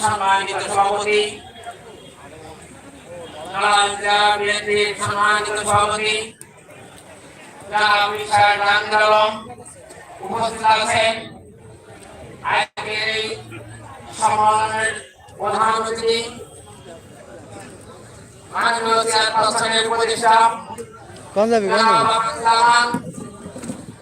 সম্মানিত সভাপতি সম্মানিত সভাপতি উপস্থিত আছেন আজকের এই সম্মেলনের প্রধান অতিথি মাননীয় চেয়ারপারসনের উপদেষ্টা কোন যাবি কোন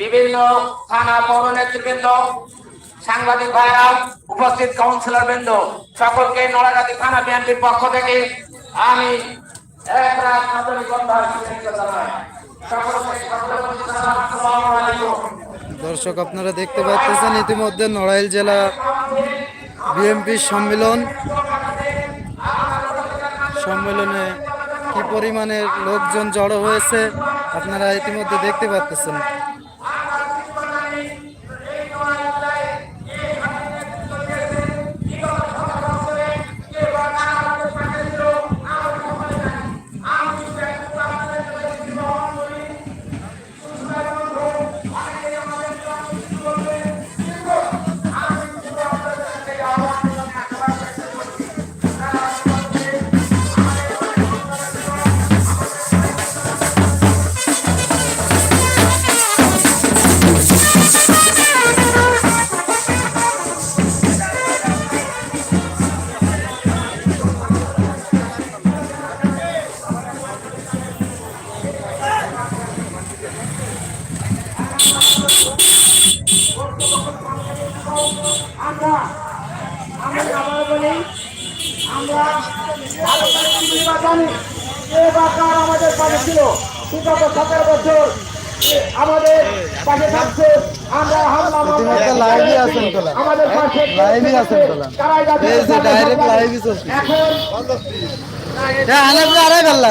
বিভিন্ন থানা পৌর নেতৃবৃন্দ, সাংবাদিক ভাইরা, উপস্থিত কাউন্সিলর বৃন্দ, সকলকে নড়াগাতি থানা বিএনপির পক্ষ থেকে আমি। দর্শক, আপনারা দেখতে পাচ্ছেন ইতিমধ্যে নড়াইল জেলা বিএমপির সম্মেলন। সম্মেলনে কি পরিমাণের লোকজন জড়ো হয়েছে, আপনারা ইতিমধ্যে দেখতে পাচ্ছেন। আমরা আমি আবার বলি আমরা ভালো করে চিনিবা জানি যে বাকার আমাদের পাশে ছিল বিগত সতেরো বছর আমাদের পাশে থাকছে আমরা হামলা মামলা ইতিমধ্যে লাইভে আছেন তোলা আমাদের পাশে লাইভে আছেন তোলা এই যে ডাইরেক্ট লাইভে চলছে এখন আনে আড়াই পাল্লা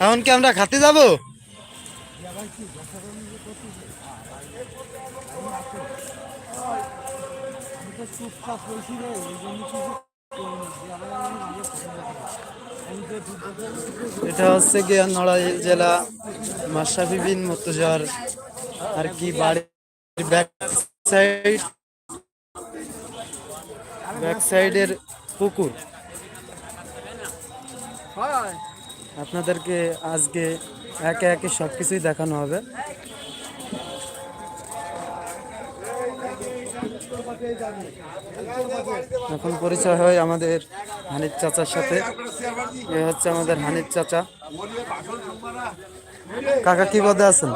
এখন কি আমরা খাতে যাব? এটা হচ্ছে গিয়া নড়াইল জেলা মাসাফি বিন মতুজার আর কি বাড়ির ব্যাক সাইড ব্যাক সাইডের পুকুর আপনাদেরকে আজকে একে একে সব কিছুই দেখানো হবে। এখন পরিচয় হয় আমাদের হানিফ চাচার সাথে। এ হচ্ছে আমাদের হানিফ চাচা। কাকা কি পদে আছেন?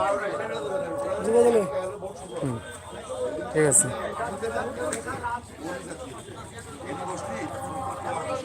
ঠিক আছে।